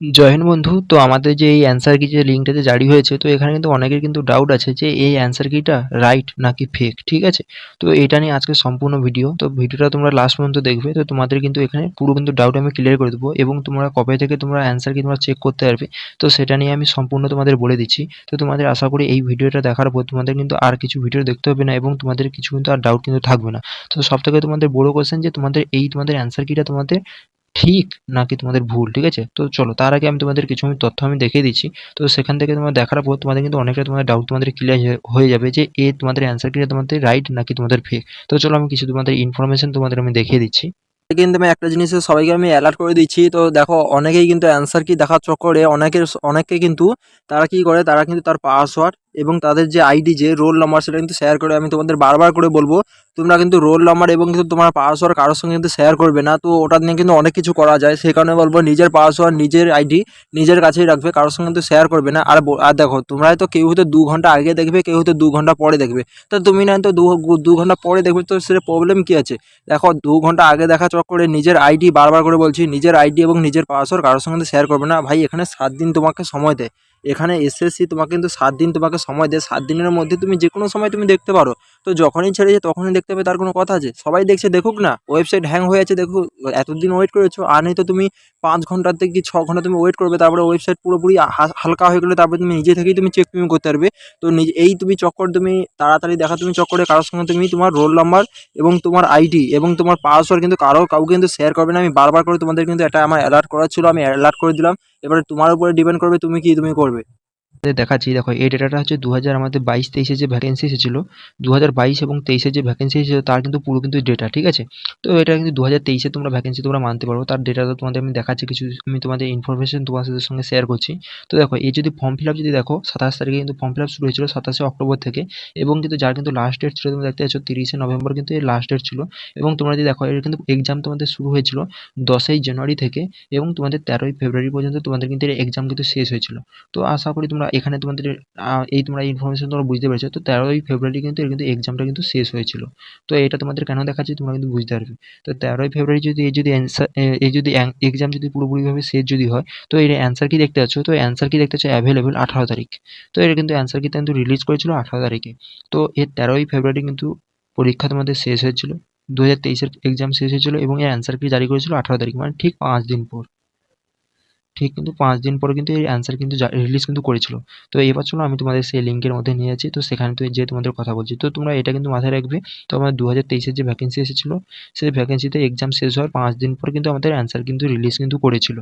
জয় হিন্দ বন্ধু, তো আমাদের যে এই অ্যান্সার কি যে লিঙ্কটাতে জারি হয়েছে, তো এখানে কিন্তু অনেকের কিন্তু ডাউট আছে যে এই অ্যান্সার কিটা রাইট নাকি ফেক ঠিক আছে? তো এটা নিয়ে আজকে সম্পূর্ণ ভিডিও তো ভিডিওটা তোমরা লাস্ট পর্যন্ত দেখবে, তো তোমাদের কিন্তু এখানে পুরো কিন্তু ডাউট আমি ক্লিয়ার করে দেবো এবং তোমরা কবে থেকে তোমরা অ্যান্সার কি তোমরা চেক করতে পারবে, তো সেটা নিয়ে আমি সম্পূর্ণ তোমাদের বলে দিচ্ছি। তো তোমাদের আশা করি এই ভিডিওটা দেখার পর তোমাদের কিন্তু আর কিছু ভিডিও দেখতে হবে না এবং তোমাদের কিছু কিন্তু আর ডাউট কিন্তু থাকবে না। তো সব থেকে তোমাদের বড় কোশ্চেন যে তোমাদের এই তোমাদের অ্যান্সার কিটা তোমাদের ঠিক নাকি তোমাদের ভুল, ঠিক আছে? তো চলো, তার আগে আমি তোমাদের কিছু আমি তথ্য আমি দেখিয়ে দিচ্ছি। তো সেখান থেকে তোমার দেখার পর তোমাদের কিন্তু অনেকটা তোমাদের ডাউট তোমাদের ক্লিয়ার হয়ে যাবে যে এ তোমাদের অ্যান্সার কিটা তোমাদের রাইট নাকি তোমাদের ফেক তো চলো আমি কিছু তোমাদের ইনফরমেশন তোমাদের আমি দেখিয়ে দিচ্ছি। কিন্তু আমি একটা জিনিসে সবাইকে আমি অ্যালার্ট করে দিচ্ছি, তো দেখো অনেকেই কিন্তু অ্যান্সার কি দেখার চক্করে অনেকের অনেকে কিন্তু তারা কি করে, তারা কিন্তু তার পাসওয়ার্ড এবং তাদের যে আইডি যে রোল নাম্বার সেটা কিন্তু শেয়ার করে, আমি তোমাদের বারবার করে বলব, তোমরা কিন্তু রোল নাম্বার এবং কিন্তু তোমার পাসওয়ার্ড কারোর সঙ্গে কিন্তু শেয়ার করবে না। তো ওটা নিয়ে কিন্তু অনেক কিছু করা যায় সেই কারণে বলব নিজের পাসওয়ার্ড নিজের আইডি নিজের কাছেই রাখবে, কারোর সঙ্গে কিন্তু শেয়ার করবে না। আর আর দেখো, তোমরা হয়তো কেউ হয়তো দু ঘণ্টা আগে দেখবে, কেউ হয়তো দু ঘণ্টা পরে দেখবে। তো তুমি না তো দু দু ঘণ্টা পরে দেখবে, তো সেটা প্রবলেম কী আছে? দেখো, দু ঘণ্টা আগে দেখা চক্করে নিজের আইডি বারবার করে বলছি, নিজের আইডি এবং নিজের পাসওয়ার্ড কারোর সঙ্গে শেয়ার করবে না। ভাই, এখানে সাত দিন তোমাকে সময় দেয়। এখানে এসএসসি তোমাকে কিন্তু সাত দিন তোমাকে সময় দেয়। সাত দিনের মধ্যে তুমি যে কোনো সময় তুমি দেখতে পারো। তো যখনই ছেড়েছে তখনই দেখতে পাবে তার কোনো কথা আছে। সবাই দেখছে, দেখুক না। ওয়েবসাইট হ্যাং হয়ে আছে, দেখুক। এতদিন ওয়েট করেছ, আর নেই তো তুমি পাঁচ ঘণ্টার থেকে কি ছ ঘণ্টা তুমি ওয়েট করবে, তারপরে ওয়েবসাইট পুরোপুরি হালকা হয়ে গেলে তারপরে তুমি নিজে থেকেই তুমি চেক তুমি করতে পারবে। তো নিজে, এই তুমি চক্কর তুমি তাড়াতাড়ি দেখা তুমি চক্করে, কারোর সঙ্গে তুমি তোমার রোল নাম্বার এবং তোমার আইডি এবং তোমার পাসওয়ার্ড কিন্তু কারও কাউকে কিন্তু শেয়ার করবে না। আমি বারবার করে তোমাদের কিন্তু এটা আমার অ্যালার্ট করা ছিল, আমি অ্যালার্ট করে দিলাম। এবারে তোমার উপরে ডিপেন্ড করবে তুমি কি তুমি করবে। দেখাচ্ছি। দেখো, এই ডেটাটা হচ্ছে দু হাজার আমাদের বাইশ, তেইশে যে ভ্যাকেন্সি এসেছিল দু এবং তেইশে যে ভ্যাকেন্সি এসেছিল, তার কিন্তু পুরো কিন্তু ডেটা ঠিক আছে? তো এটা কিন্তু দু হাজার তেইশে তোমরা ভ্যাকেন্সি তোমরা মানতে পারো। তার ডেটাটা তোমাদের আমি দেখাচ্ছি, কিছু আমি তোমাদের ইনফরমেশন তোমাদের সঙ্গে শেয়ার করছি। তো দেখো, এই যদি ফর্ম ফিল যদি দেখো, সাতাশ তারিখে কিন্তু ফর্ম ফিল আপ শুরু হয়েছিল সাতাশে অক্টোবর থেকে এবং কিন্তু যার কিন্তু লাস্ট ডেট ছিল তুমি দেখতে পাচ্ছ তিরিশে নভেম্বর কিন্তু এর লাস্ট ডেট ছিল এবং তোমরা যদি দেখো, এর কিন্তু এক্সাম তোমাদের শুরু হয়েছিল দশই জানুয়ারি থেকে এবং তোমাদের তেরোই ফেব্রুয়ারি পর্যন্ত তোমাদের কিন্তু এর এক্সাম কিন্তু শেষ হয়েছিল। তো আশা করি তোমরা এখানে তোমাদের এই তোমরা ইনফরমেশন তোমরা বুঝতে পেরেছ। তো তেরোই ফেব্রুয়ারি কিন্তু এর কিন্তু এক্সামটা কিন্তু শেষ হয়েছিল। তো এটা তোমাদের কেন দেখাচ্ছি তোমরা কিন্তু বুঝতে পারবে। তো তেরোই ফেব্রুয়ারি যদি এই যদি অ্যান্সার এই যদি এক্সাম যদি পুরোপুরিভাবে শেষ যদি হয়, তো এর অ্যান্সার কি দেখতে পাচ্ছ? তো অ্যান্সার কি দেখতে পাচ্ছ? অ্যাভেলেবেল আঠারো তারিখ। তো এর কিন্তু অ্যান্সার কি কিন্তু রিলিজ করেছিল আঠারো তারিখে। তো এর তেরোই ফেব্রুয়ারি কিন্তু পরীক্ষা তোমাদের শেষ হয়েছিল। দু হাজার তেইশের এক্সাম শেষ হয়েছিল এবং এর অ্যান্সার কি জারি করেছিল আঠারো তারিখ মানে ঠিক পাঁচ দিন পর। ঠিক কিন্তু পাঁচ দিন পরে কিন্তু এই অ্যান্সার কিন্তু রিলিজ কিন্তু করেছিল। তো এবার চলো আমি তোমাদের সেই লিঙ্কের মধ্যে নিয়ে যাচ্ছি। তো সেখানে তো যে তোমাদের কথা বলছি, তো তোমরা এটা কিন্তু মাথায় রাখবে। তো আমার দু হাজার তেইশের যে ভ্যাকেন্সি এসেছিল, সেই ভ্যাকেন্সিতে এক্সাম শেষ হওয়ার পাঁচ দিন পর কিন্তু আমাদের অ্যান্সার কিন্তু রিলিজ কিন্তু করেছিল।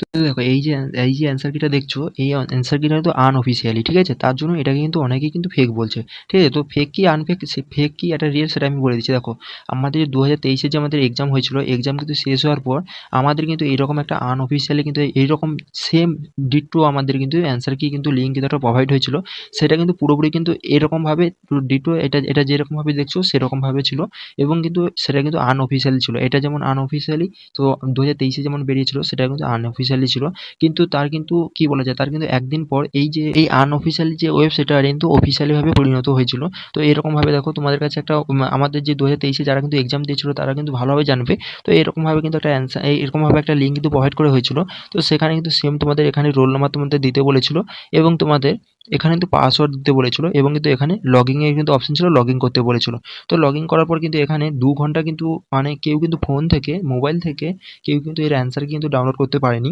তো দেখো, এই যে এই যে অ্যান্সার কিটা দেখছ, এই অ্যান্সার কিটা কিন্তু আনঅফিসিয়ালি ঠিক আছে? তার জন্য এটাকে কিন্তু অনেকেই কিন্তু ফেক বলছে, ঠিক আছে? তো ফেক কি আনফেক সে ফেক কি এটা রিয়েল সেটা আমি বলে দিচ্ছি। দেখো, আমাদের দু হাজার তেইশে যে আমাদের এক্সাম হয়েছিল এক্সাম কিন্তু শেষ হওয়ার পর আমাদের কিন্তু এইরকম একটা আনঅফিসিয়ালি কিন্তু এইরকম সেম ডিট্টো আমাদের কিন্তু অ্যান্সার কি কিন্তু লিঙ্ক কিন্তু একটা প্রোভাইড হয়েছিল। সেটা কিন্তু পুরোপুরি কিন্তু এরকমভাবে ডিটো এটা এটা যেরকমভাবে দেখছ, সেরকমভাবে ছিল এবং কিন্তু সেটা কিন্তু আনঅফিসিয়ালি ছিল। এটা যেমন আনঅফিসিয়ালি তো দু হাজার তেইশে যেমন বেরিয়েছিল, সেটা কিন্তু আনঅফিসিয়ালি ছিল। কিন্তু তার কিন্তু কি বলা যায়, তার কিন্তু একদিন পর এই যে, এই আনঅফিসিয়ালি যে ওয়েবসাইটটা কিন্তু অফিসিয়ালিভাবে পরিণত হয়েছিল। তো এরকমভাবে দেখো তোমাদের কাছে একটা আমাদের যে দু হাজার তেইশে যারা কিন্তু এক্সাম দিয়েছিল, তারা কিন্তু ভালোভাবে জানবে। তো এরকমভাবে কিন্তু একটা অ্যান্সার এরকমভাবে একটা লিঙ্ক কিন্তু প্রোভাইড করে হয়েছিল। তো সেখানে কিন্তু সেম তোমাদের এখানে রোল নাম্বার তোমাদের দিতে বলেছিল। এবং তোমাদের এখানে কিন্তু পাসওয়ার্ড দিতে বলেছিল এবং কিন্তু এখানে লগিং এর কিন্তু অপশন ছিল লগইন করতে বলেছিল। তো লগইন করার পর কিন্তু এখানে দু ঘণ্টা কিন্তু মানে কেউ কিন্তু ফোন থেকে মোবাইল থেকে কেউ কিন্তু এর অ্যান্সার কিন্তু ডাউনলোড করতে পারেনি।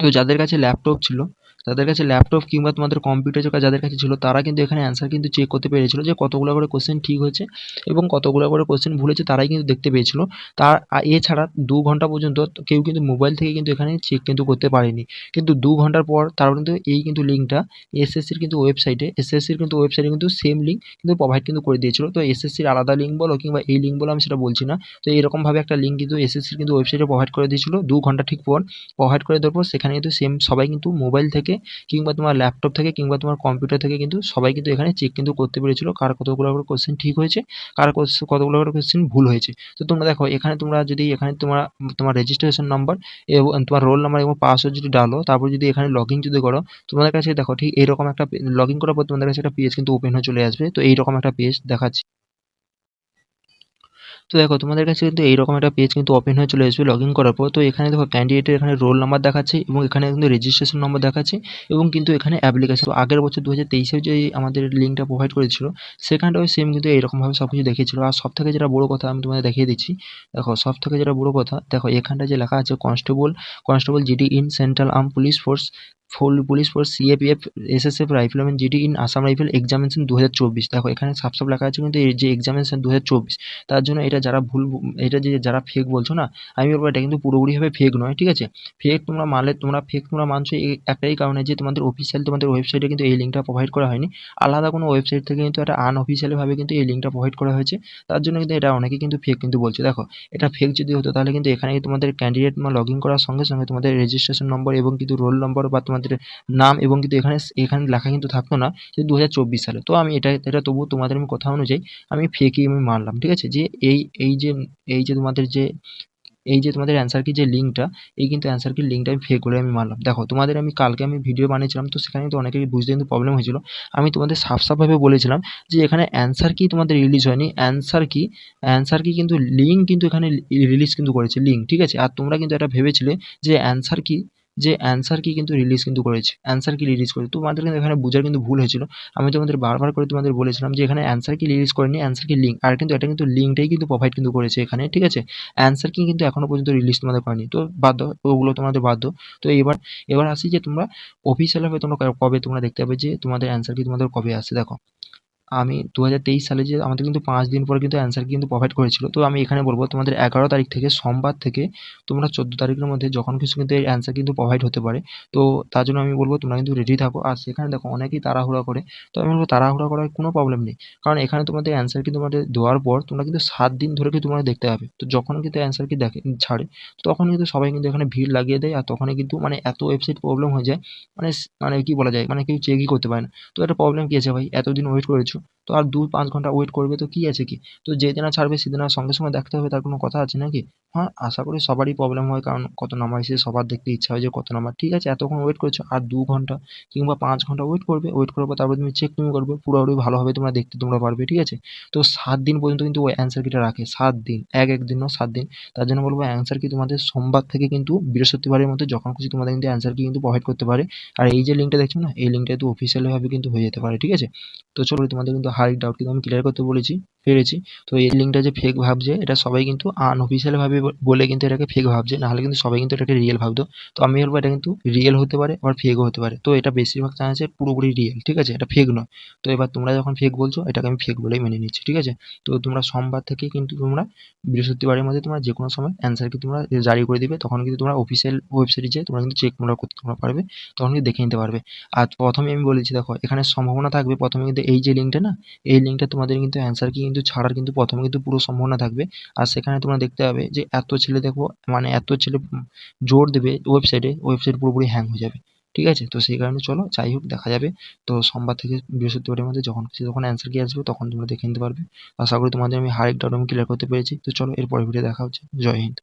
তো যাদের কাছে ল্যাপটপ ছিল তাদের কাছে ল্যাপটপ কিংবা তোমাদের কম্পিউটার যাদের কাছে ছিল, তারা কিন্তু এখানে অ্যান্সার কিন্তু চেক করতে পেরেছিল যে কতগুলো করে কোশ্চেন ঠিক হয়েছে এবং কতগুলো করে কোশ্চেন ভুল হয়েছে তারাই কিন্তু দেখতে পেয়েছিল। তার এছাড়া দু ঘণ্টা পর্যন্ত কেউ কিন্তু মোবাইল থেকে কিন্তু এখানে চেক কিন্তু করতে পারেনি। কিন্তু দু ঘণ্টার পর তারা কিন্তু এই কিন্তু লিঙ্কটা এসএসসির কিন্তু ওয়েবসাইটে এসএসসির কিন্তু ওয়েবসাইটে কিন্তু সেম লিঙ্ক কিন্তু প্রোভাইড কিন্তু করে দিয়েছিল। তো এসএসসির আলাদা লিঙ্ক বলো কিংবা এই লিঙ্ক বলো আমি সেটা বলছি না। তো এরকমভাবে একটা লিঙ্ক কিন্তু এসএসসির কিন্তু ওয়েবসাইটে প্রোভাইড করে দিয়েছিল। দু ঘণ্টা ঠিক পর প্রোভাইড করে দেওয়ার পর সেখানে কিন্তু সেম সবাই কিন্তু মোবাইল থেকে কিংবা তোমার ল্যাপটপ থেকে কিংবা তোমার কম্পিউটার থেকে কিন্তু সবাই কিন্তু এখানে চেক কিন্তু করতে পেরেছিল কার কতগুলো করে কোশ্চেন ঠিক হয়েছে, কার কতগুলো করে কোশ্চেন ভুল হয়েছে। তো তোমরা দেখো, এখানে তোমরা যদি, এখানে তোমার তোমার রেজিস্ট্রেশন নাম্বার এবং তোমার রোল নাম্বার এবং পাসওয়ার্ড যদি ডালো, তারপর যদি এখানে লগ ইন যদি করো, তোমাদের কাছে দেখো ঠিক এইরকম একটা লগ ইন করার পর তোমাদের কাছে একটা পেজ কিন্তু ওপেন হয়ে চলে আসবে। তো এইরকম একটা পেজ দেখাচ্ছি। তো দেখো, তোমাদের কাছে কিন্তু এইরকম একটা পেজ কিন্তু ওপেন হয়ে চলে আসবে লগ ইন করার পর। তো এখানে দেখো ক্যান্ডিডেটের এখানে রোল নাম্বার দেখাচ্ছে এবং এখানে কিন্তু রেজিস্ট্রেশন নম্বর দেখাচ্ছে এবং কিন্তু এখানে অ্যাপ্লিকেশন আগের বছর দু হাজার তেইশে যে আমাদের লিঙ্কটা প্রোভাইড করেছিল, সেখানটাও সেম কিন্তু এইরকমভাবে সব কিছু দেখিয়েছিল। আর সব থেকে যেটা বড় কথা আমি তোমাদের দেখিয়ে দিচ্ছি, দেখো, সব থেকে যেটা বড় কথা, দেখো, এখানটা যে লেখা আছে constable constable GD in central arm police force full police force CAPF SSF rifleman GD in Assam rifle examination দু হাজার চব্বিশ। দেখো, এখানে সাপ লেখা আছে কিন্তু এই যে এক্সামিনেশন দু হাজার চব্বিশ, তার জন্য এটা যারা ভুল এটা যে যারা ফেক বলছো না, আমি বলব এটা কিন্তু পুরোপুরিভাবে ফেক নয়, ঠিক আছে? ফেক তোমরা মানলে তোমরা ফেক তোমরা মানছো এই একটাই কারণে যে তোমাদের অফিসিয়াল তোমাদের ওয়েবসাইটে কিন্তু এই লিঙ্কটা প্রোভাইড করা হয়নি। আলাদা কোনো ওয়েবসাইট থেকে কিন্তু একটা আনঅফিসিয়ালিভাবে কিন্তু এই লিঙ্কটা প্রোভাইড করা হয়েছে। তার জন্য কিন্তু এটা অনেকে কিন্তু ফেক কিন্তু বলছে। দেখো, এটা ফেক যদি হতো তাহলে কিন্তু এখানে তোমাদের ক্যান্ডিডেট লগ ইন করার সঙ্গে সঙ্গে তোমাদের রেজিস্ট্রেশন নম্বর এবং কিন্তু রোল নম্বর বা তোমাদের নাম এবং কিন্তু এখানে এখানে লেখা কিন্তু থাকতো না যে দু হাজার চব্বিশ সালে। তো আমি এটা এটা তবুও তোমাদের আমি কথা অনুযায়ী আমি ফেকই আমি মারলাম, ঠিক আছে? যে এই এই যে এই যে তোমাদের যে, এই যে তোমাদের অ্যান্সার কি যে লিঙ্কটা এই কিন্তু অ্যান্সার কি লিঙ্কটা আমি ফেক করে আমি মারলাম। দেখো, তোমাদের আমি কালকে আমি ভিডিও বানিয়েছিলাম, তো সেখানে কিন্তু অনেকেরই বুঝতে কিন্তু প্রবলেম হয়েছিল। আমি তোমাদের সাফ সাফভাবে বলেছিলাম যে এখানে অ্যান্সার কি তোমাদের রিলিজ হয়নি। অ্যান্সার কি অ্যান্সার কি কিন্তু লিঙ্ক কিন্তু এখানে রিলিজ কিন্তু করেছে লিঙ্ক ঠিক আছে? আর তোমরা কিন্তু এটা ভেবেছিলে যে অ্যান্সার কি যে অ্যান্সার কি কিন্তু রিলিজ কিন্তু করেছে। অ্যান্সার কি রিলিজ করেছে? তোমাদের কিন্তু এখানে বোঝার কিন্তু ভুল হয়েছিল। আমি তোমাদের বারবার করে তোমাদের বলেছিলাম যে এখানে অ্যান্সার কি রিলিজ করেনি অ্যান্সার কি লিঙ্ক আর কিন্তু এটা কিন্তু লিঙ্কটাই কিন্তু প্রোভাইড কিন্তু করেছে এখানে, ঠিক আছে? অ্যান্সার কি কিন্তু এখনও পর্যন্ত রিলিজ তোমাদের করেনি তো বাধ্য ওগুলো তোমাদের বাধ্য তো এবার এবার আসি যে তোমরা অফিসিয়ালভাবে তোমরা কবে তোমরা দেখতে পাবে যে তোমাদের অ্যান্সার কি তোমাদের কবে আসছে, দেখো। আমি দু হাজার তেইশ সালে যে আমাদের কিন্তু পাঁচ দিন পরে কিন্তু অ্যান্সার কিন্তু প্রোভাইড করেছিল। তো আমি এখানে বলব, তোমাদের এগারো তারিখ থেকে সোমবার থেকে তোমরা চোদ্দ তারিখের মধ্যে যখন কিছু কিন্তু অ্যান্সার কিন্তু প্রোভাইড হতে পারে। তো তার জন্য আমি বলব, তোমরা কিন্তু রেডি থাকো। আর সেখানে দেখো অনেকেই তাড়াহুড়া করে। তো আমি বলব, তাড়াহুড়া করার কোনো প্রবলেম নেই। কারণ এখানে তোমাদের অ্যান্সার কি তোমাদের দেওয়ার পর তোমরা কিন্তু সাত দিন ধরে কি তোমরা দেখতে পাবে। তো যখন কিন্তু অ্যান্সার কি দেখে, ছাড়ে তখন কিন্তু সবাই কিন্তু এখানে ভিড় লাগিয়ে দেয়। আর তখনই কিন্তু মানে এত ওয়েবসাইট প্রবলেম হয়ে যায়। মানে মানে কি বলা যায়? মানে কেউ চেকই করতে পারে না। তো একটা প্রবলেম কি আছে ভাই? এতদিন ওয়েট করেছ? তো আর দু পাঁচ ঘণ্টা ওয়েট করবে তো কি আছে কি? তো যেদিন ছাড়বে সেদিন আর সঙ্গে সঙ্গে দেখতে হবে, তার কোনো কথা আছে নাকি? হ্যাঁ আশা করি সবারই প্রবলেম হয়, কারণ কত নাম্বার এসে সবার দেখতে ইচ্ছা হয় যে কত নাম্বার ঠিক আছে, এতক্ষণ ওয়েট করেছ, আর দু ঘণ্টা কিংবা পাঁচ ঘণ্টা ওয়েট করবে ওয়েট করার পর তারপর তুমি চেক তুমি করবে, পুরোপুরি ভালোভাবে তোমরা দেখতে তোমরা পারবে, ঠিক আছে? তো সাত দিন পর্যন্ত কিন্তু ওই অ্যান্সার কিটা রাখে, সাত দিন, এক এক দিন না সাত দিন। তার জন্য বলব অ্যান্সার কি তোমাদের সোমবার থেকে কিন্তু বৃহস্পতিবারের মধ্যে যখন খুশি তোমাদের কিন্তু অ্যান্সার কি কিন্তু প্রোভাইড করতে পারে। আর এই যে লিঙ্কটা দেখছ না, এই লিঙ্কটা কিন্তু অফিসিয়ালিভাবে কিন্তু হয়ে যেতে পারে, ঠিক আছে? তো চলো তোমাদের কিন্তু হাই ডাউট কিন্তু আমি ক্লিয়ার করতে বলেছি। পেরেছি। তো এই লিঙ্কটা যে ফেক ভাবছে, এটা সবাই কিন্তু আনঅফিসিয়াল ভাবে বলে কিন্তু এটাকে ফেক ভাবছে, নাহলে কিন্তু সবাই কিন্তু এটাকে রিয়েল ভাবতো। তো আমি বলব এটা কিন্তু রিয়েল হতে পারে আবার ফেকও হতে পারে। তো এটা বেশিরভাগ চান্সে পুরোপুরি রিয়েল ঠিক আছে? এটা ফেক নয়। তো এবার তোমরা যখন ফেক বলছো, এটাকে আমি ফেক বলেই মেনে নিচ্ছি, ঠিক আছে? তো তোমরা সোমবার থেকে কিন্তু তোমরা বৃহস্পতিবারের মধ্যে তোমরা যে কোনো সময় অ্যান্সার কি তোমরা জারি করে দিবে, তখন কিন্তু তোমরা অফিসিয়াল ওয়েবসাইটে যেয়ে তোমরা কিন্তু চেক তোমরা করতে তোমরা পারবে, তখন কিন্তু দেখে নিতে পারবে। আর প্রথমে আমি বলেছি, দেখো, এখানে সম্ভাবনা থাকবে। প্রথমে কিন্তু এই যে লিঙ্কটা না, এই লিঙ্কটা তোমাদের কিন্তু অ্যান্সার কি কিন্তু ছাড়ার কিন্তু প্রথমে কিন্তু পুরো সম্ভাবনা থাকবে। আর সেখানে তোমরা দেখতে পাবে যে এত ছেলে দেখো মানে এত ছেলে জোর দেবে ওয়েবসাইটে ওয়েবসাইট পুরোপুরি হ্যাং হয়ে যাবে। ঠিক আছে? তো সেই কারণে চলো, যাই হোক, দেখা যাবে। তো সোমবার থেকে বৃহস্পতিবারের মধ্যে যখন খুশি যখন অ্যান্সার কি আসবে তখন তোমরা দেখে নিতে পারবে। আশা করি তোমাদের আমি হারেক ডাউট আমি ক্লিয়ার করতে পেরেছি। তো চলো এরপরে ভিডিও দেখা হচ্ছে। জয় হিন্দ।